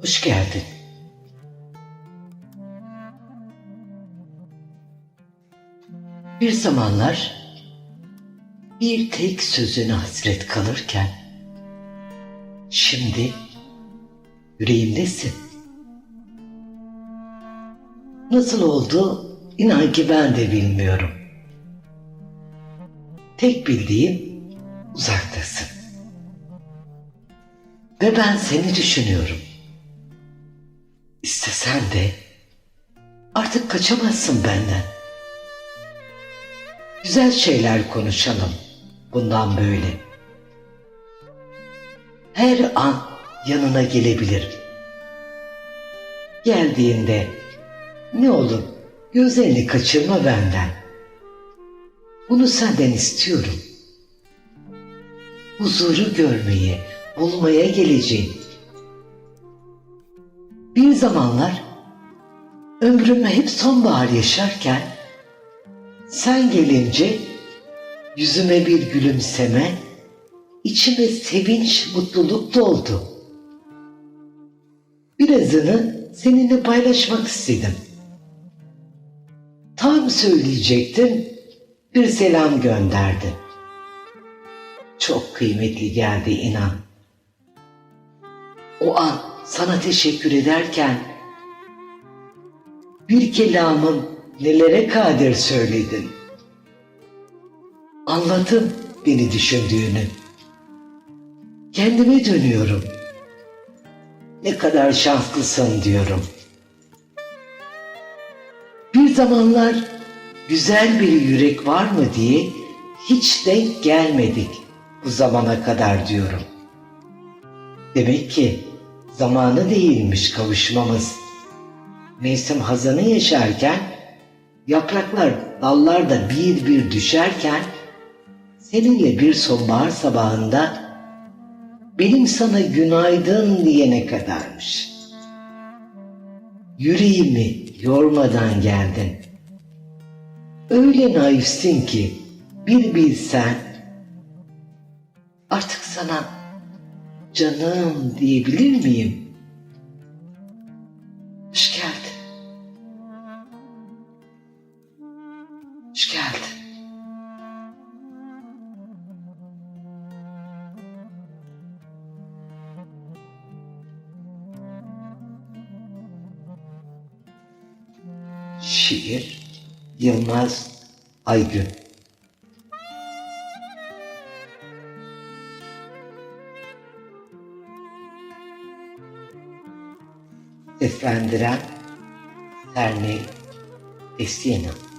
Hoş geldin. Bir zamanlar bir tek sözüne hasret kalırken şimdi yüreğimdesin. Nasıl oldu inan ki ben de bilmiyorum. Tek bildiğim uzaktasın. Ve ben seni düşünüyorum. İstesen de artık kaçamazsın benden. Güzel şeyler konuşalım bundan böyle. Her an yanına gelebilirim. Geldiğinde ne olur gözlerini kaçırma benden. Bunu senden istiyorum. Huzuru görmeyi, bulmaya geleceğim. Bir zamanlar ömrümü hep sonbahar yaşarken sen gelince yüzüme bir gülümseme, içime sevinç, mutluluk doldu. Birazını seninle paylaşmak istedim. Tam söyleyecektim, bir selam gönderdi. Çok kıymetli geldi inan. O an sana teşekkür ederken bir kelamın nelere kadir söyledin. Anladım beni düşündüğünü. Kendime dönüyorum. Ne kadar şanslısın diyorum. Bir zamanlar güzel bir yürek var mı diye hiç denk gelmedik bu zamana kadar diyorum. Demek ki zamanı değilmiş kavuşmamız. Mevsim hazanı yaşarken, yapraklar dallarda bir bir düşerken, seninle bir sonbahar sabahında benim sana günaydın diyene kadarmış. Yüreğimi yormadan geldin. Öyle naifsin ki bir bilsen artık sana canım diyebilir miyim? Hoş geldin. Hoş geldin. Şiir Yılmaz Aygün Sandra Carne Cristiano.